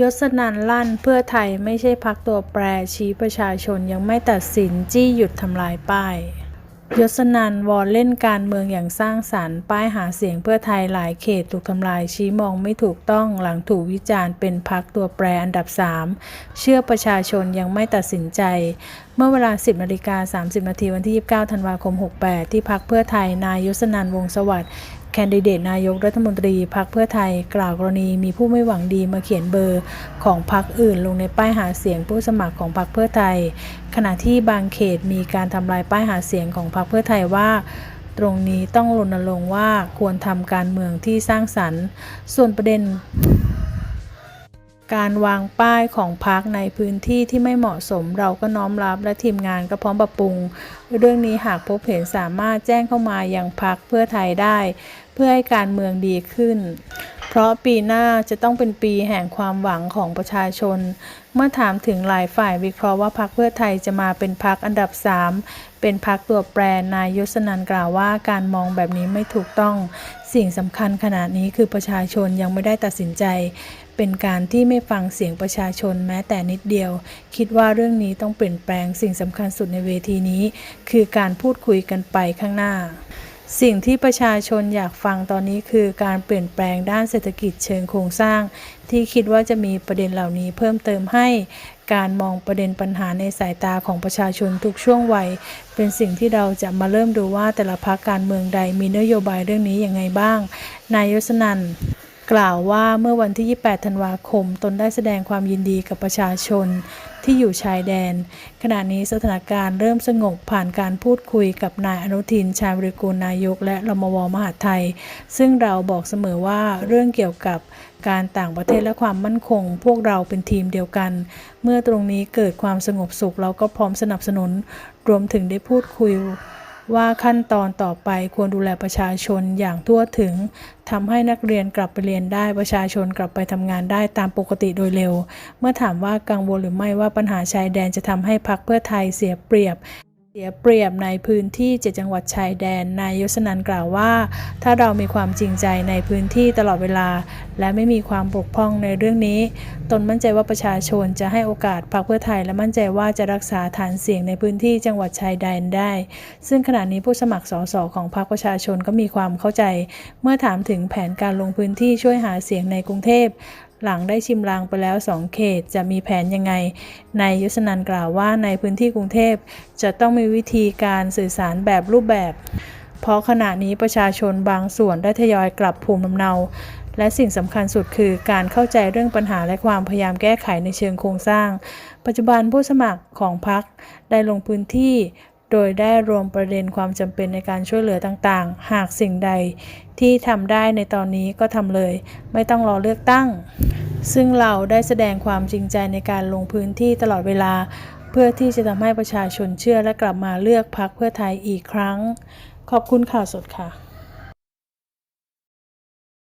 ยศนันลั่นเพื่อไทยไม่ใช่พักตัวแปรชี้ประชาชนยังไม่ตัดสินจี้หยุดทำลายป้าย ยศนันวอนเล่นการเมืองอย่างสร้างสรรค์ป้ายหาเสียงเพื่อไทยหลายเขตถูกทำลายชี้มองไม่ถูกต้องหลังถูกวิจารณ์เป็นพักตัวแปรอันดับ 3 เชื่อประชาชนยังไม่ตัดสินใจ เมื่อเวลา 10นาฬิกา30นาทีวันที่ 29 ธันวาคม 68 ที่พักเพื่อไทยนายยศนันวงศสวัสดิ์ แคนดิเดตนายกรัฐมนตรีพักเพื่อไทยกล่าวกรณีมีผู้ไม่หวังดีมาเขียนเบอร์ของพักอื่นลงในป้ายหาเสียงผู้สมัครของพักเพื่อไทย ขณะที่บางเขตมีการทำลายป้ายหาเสียงของพรรคเพื่อไทยว่าตรงนี้ต้องรณรงค์ว่าควรทำการเมืองที่สร้างสรรค์ ส่วนประเด็น การวางป้ายของพักในพื้นที่ที่ไม่เหมาะสมเราก็น้อมรับและทีมงานก็พร้อมปรับปรุง เรื่องนี้หากพบเห็นสามารถแจ้งเข้ามายังพักเพื่อไทยได้ เพื่อให้การเมืองดีขึ้น เพราะปีหน้าจะต้องเป็นปีแห่งความหวังของประชาชน เมื่อถามถึงหลายฝ่ายวิเคราะห์ว่าพรรคเพื่อไทยจะมาเป็นพรรคอันดับ 3 เป็นพรรคตัวแปรนายยศนันกล่าวว่าการมองแบบนี้ไม่ถูกต้อง สิ่งสำคัญขณะนี้คือประชาชนยังไม่ได้ตัดสินใจ เป็นการที่ไม่ฟังเสียงประชาชนแม้แต่นิดเดียว คิดว่าเรื่องนี้ต้องเปลี่ยนแปลงสิ่งสำคัญสุดในเวทีนี้ คือการพูดคุยกันไปข้างหน้า สิ่งที่ประชาชนอยากฟังตอนนี้คือการเปลี่ยนแปลงด้านเศรษฐกิจเชิงโครงสร้าง ที่คิดว่าจะมีประเด็นเหล่านี้เพิ่มเติมให้ การมองประเด็นปัญหาในสายตาของประชาชนทุกช่วงวัย เป็นสิ่งที่เราจะมาเริ่มดูว่าแต่ละพรรคการเมืองใดมีนโยบายเรื่องนี้อย่างไงบ้าง นายยศนันท์ กล่าวว่าเมื่อวันที่ 28 ธันวาคม ตนได้แสดงความยินดีกับประชาชนที่อยู่ชายแดน ขณะนี้สถานการณ์เริ่มสงบผ่านการพูดคุยกับนายอนุทิน ชาญวิริกูลนายกและรมวมหาดไทย ซึ่งเราบอกเสมอว่าเรื่องเกี่ยวกับการต่างประเทศและความมั่นคง พวกเราเป็นทีมเดียวกัน เมื่อตรงนี้เกิดความสงบสุขเราก็พร้อมสนับสนุน รวมถึงได้พูดคุย ว่าขั้นตอนต่อไปควรดูแลประชาชนอย่างทั่วถึงทำให้นักเรียนกลับไปเรียนได้ประชาชนกลับไปทำงานได้ตามปกติโดยเร็ว เมื่อถามว่ากังวลหรือไม่ว่าปัญหาชายแดนจะทำให้พรรคเพื่อไทยเสียเปรียบ เสียเปรียบในพื้นที่เจ็ดจังหวัดชายแดน นายยศนันกล่าวว่า ถ้าเรามีความจริงใจในพื้นที่ตลอดเวลา และไม่มีความบกพร่องในเรื่องนี้ ตนมั่นใจว่าประชาชนจะให้โอกาสพรรคเพื่อไทย และมั่นใจว่าจะรักษาฐานเสียงในพื้นที่จังหวัดชายแดนได้ ซึ่งขณะนี้ผู้สมัครสสของพรรคประชาชนก็มีความเข้าใจ เมื่อถามถึงแผนการลงพื้นที่ช่วยหาเสียงในกรุงเทพ หลังได้ชิมลางไปแล้ว 2 เขตจะมีแผนยังไง นายยศนันกล่าวว่าในพื้นที่กรุงเทพจะต้องมีวิธีการสื่อสารแบบรูปแบบ เพราะขณะนี้ประชาชนบางส่วนได้ทยอยกลับภูมิลำเนา และสิ่งสำคัญสุดคือการเข้าใจเรื่องปัญหาและความพยายามแก้ไขในเชิงโครงสร้าง ปัจจุบันผู้สมัครของพรรคได้ลงพื้นที่โดยได้รวมประเด็นความจำเป็นในการช่วยเหลือต่างๆ หากสิ่งใดที่ทำได้ในตอนนี้ก็ทำเลย ไม่ต้องรอเลือกตั้ง ซึ่งเราได้แสดงความจริงใจในการลงพื้นที่ตลอดเวลา เพื่อที่จะทำให้ประชาชนเชื่อและกลับมาเลือกพรรคเพื่อไทยอีกครั้ง ขอบคุณข่าวสดค่ะ